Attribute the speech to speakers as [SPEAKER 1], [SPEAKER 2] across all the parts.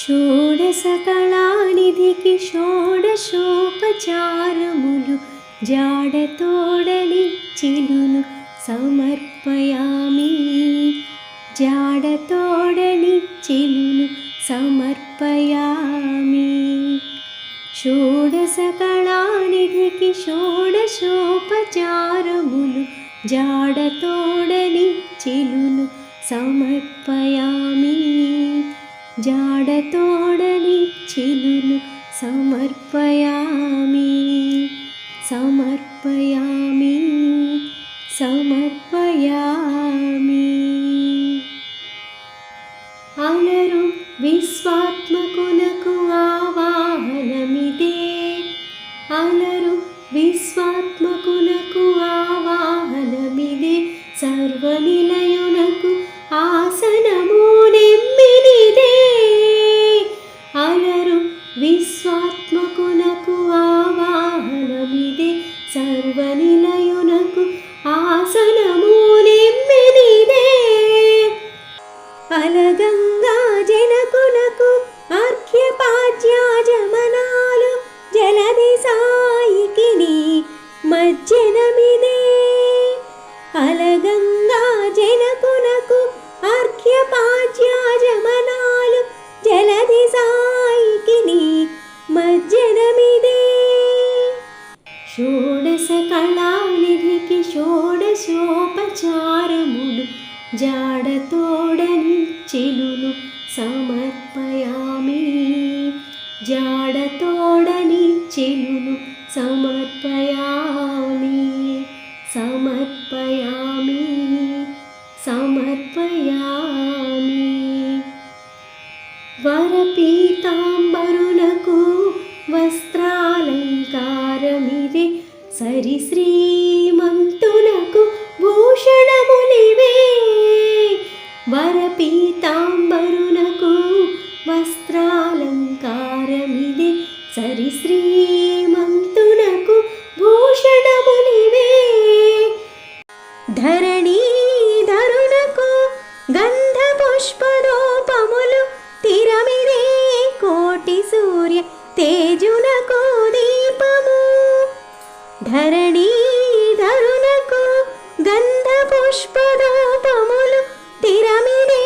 [SPEAKER 1] షోడశకళానిధికి షోడశోపచారములు జాడతోడని చిలును సమర్పయామి జాడతోడని చిలును సమర్పయామి షోడశకళానిధికి షోడశోపచారములు జాడతోడని చిలును సమర్పయామి జాడతోడని చిలును సమర్పయామి సమర్పయామి సమర్పయామి. అలరు విశ్వాత్మకునకు ఆవాహనమిదే. అలరు విశ్వాత్మకునకు ఆవాహనమిదే. సర్వనిలయునకు ఆసనము. మజ్జనమిదే అలగంగా జనకునకు అర్ఘ్యపాద్యాజమనాలు జలది సాయికిని మజ్జనమిదే. షోడశ కళానిధికి షోడశోపచారములు జాడతోడని చెలును సమర్పయామి. జాడతోడని చెలును సమర్పయామి సమర్పయామి. వరపీతాంబరునకు వస్త్రాలంకారమిదే. సరి సూర్య తేజునకు దీపము. ధరణి ధరునకు గంధ పుష్పదోపములు తిరమిదే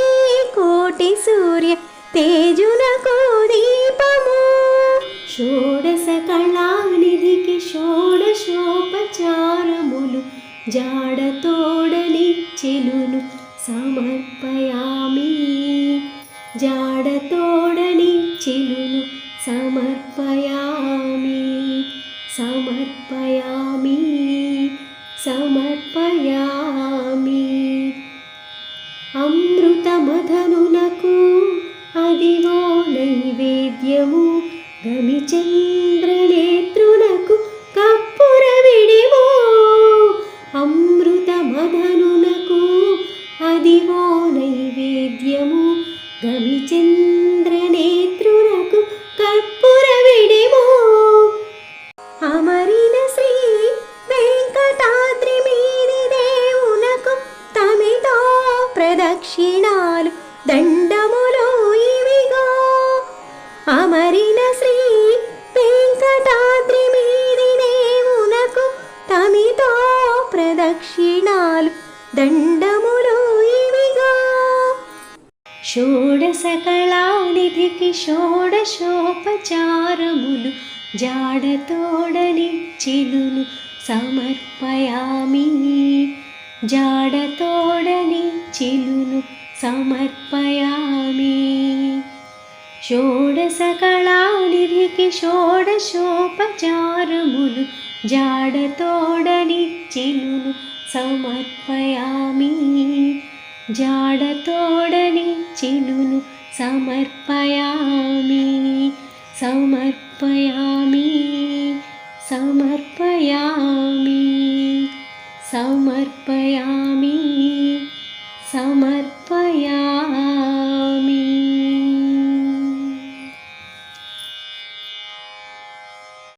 [SPEAKER 1] కోటి సూర్య తేజునకు దీపము. షోడశ కళానిధికి షోడశోపచారములు జాడతోడని చెలును సమర్పయామి. జాడతోడని చెలును సమర్పయామి సమర్పయామి సమర్పయామి. అమృతమధనునకు అదివో నైవేద్యము గమిచంద్రనేత్రునకు కప్పుర విడివో. అమృతమధనునకు అదివో నైవేద్యము గమిచంద్ర అమరిన శ్రీ వెంకటాద్రి మీది దేవునకు తమితో ప్రదక్షిణాలు దండములు ఇవిగో. షోడశకళానిధికి షోడశోపచారములు జాడతోడని సమర్పయామి. జాడతోడని సమర్పయామి. షోడశ కళానిధికి షోడశోపచారములు జాడతోడని చిలును సమర్పయామి జాడతోడని చిలును సమర్పయామి సమర్పయామి సమర్పయామి సమర్పయామి